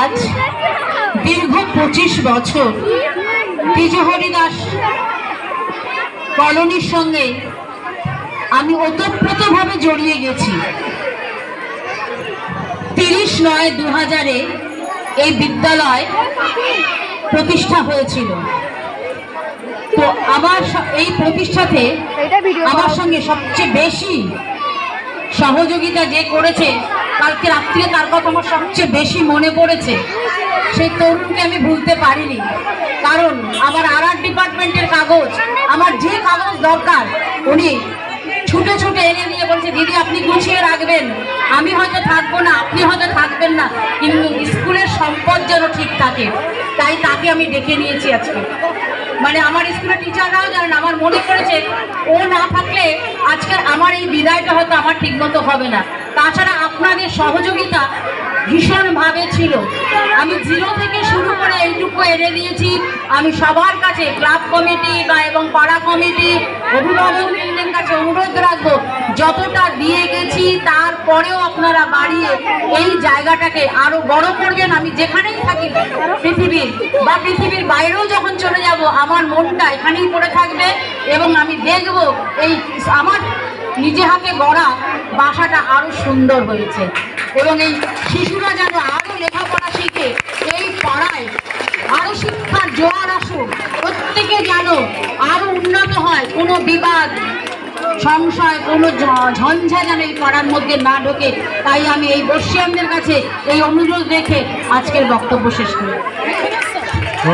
আজ দীর্ঘ পঁচিশ বছর বিজহরি দাস কলোনির সঙ্গে আমি ওতপ্রোতভাবে জড়িয়ে গেছি। তিরিশ নয় দু হাজারে এই বিদ্যালয় প্রতিষ্ঠা হয়েছিল। আমার এই প্রতিষ্ঠাতে আমার সঙ্গে সবচেয়ে বেশি সহযোগিতা যে করেছে কালকে রাত্রিরে তার কথা আমার সবচেয়ে বেশি মনে পড়েছে। সেই তরুণকে আমি ভুলতে পারিনি। কারণ আমার আর আর ডিপার্টমেন্টের কাগজ আমার যে কাগজ দরকার উনি ছুটে ছুটে এনে দিয়ে বলছে দিদি আপনি গুছিয়ে রাখবেন। আমি হয়তো থাকব না আপনি হয়তো থাকবেন না কিন্তু স্কুলের সম্পদ যেন ঠিক থাকে। তাই তাকে আমি ডেকে নিয়েছি আজকে। মানে আমার স্কুলের টিচাররাও জানেন, আমার মনে পড়েছে, ও না থাকলে আজকের আমার এই বিদায়টা হয়তো আমার ঠিক মতো হবে না। তাছাড়া আপনাদের সহযোগিতা ভীষণভাবে ছিল। আমি জিরো থেকে শুরু করে এইটুকু এনে দিয়েছি। আমি সবার কাছে ক্লাব কমিটি বা এবং পাড়া কমিটি অভিভাবকদের কাছে অনুরোধ রাখব, যতটা দিয়ে গেছি তারপরেও আপনারা বাড়িয়ে এই জায়গাটাকে আরও বড় করবেন। আমি যেখানেই থাকি, পৃথিবীর বা পৃথিবীর বাইরেও যখন চলে যাব আমার মনটা এখানেই পড়ে থাকবে এবং আমি দেখব এই আমার নিজে হাতে গড়া বাসাটা আরও সুন্দর হয়েছে। এবং এই শিশুরা যেন আরও লেখাপড়া শিখে, এই পাড়ায় আরও শিক্ষার জোয়ার আসুক, প্রত্যেকে যেন আরও উন্নত হয়, কোনো বিবাদ, সংশয়, কোনো ঝঞ্ঝা যেন এই পাড়ার মধ্যে না ঢোকে। তাই আমি এই বর্ষিয়ানদের কাছে এই অনুরোধ রেখে আজকের বক্তব্য শেষ করি।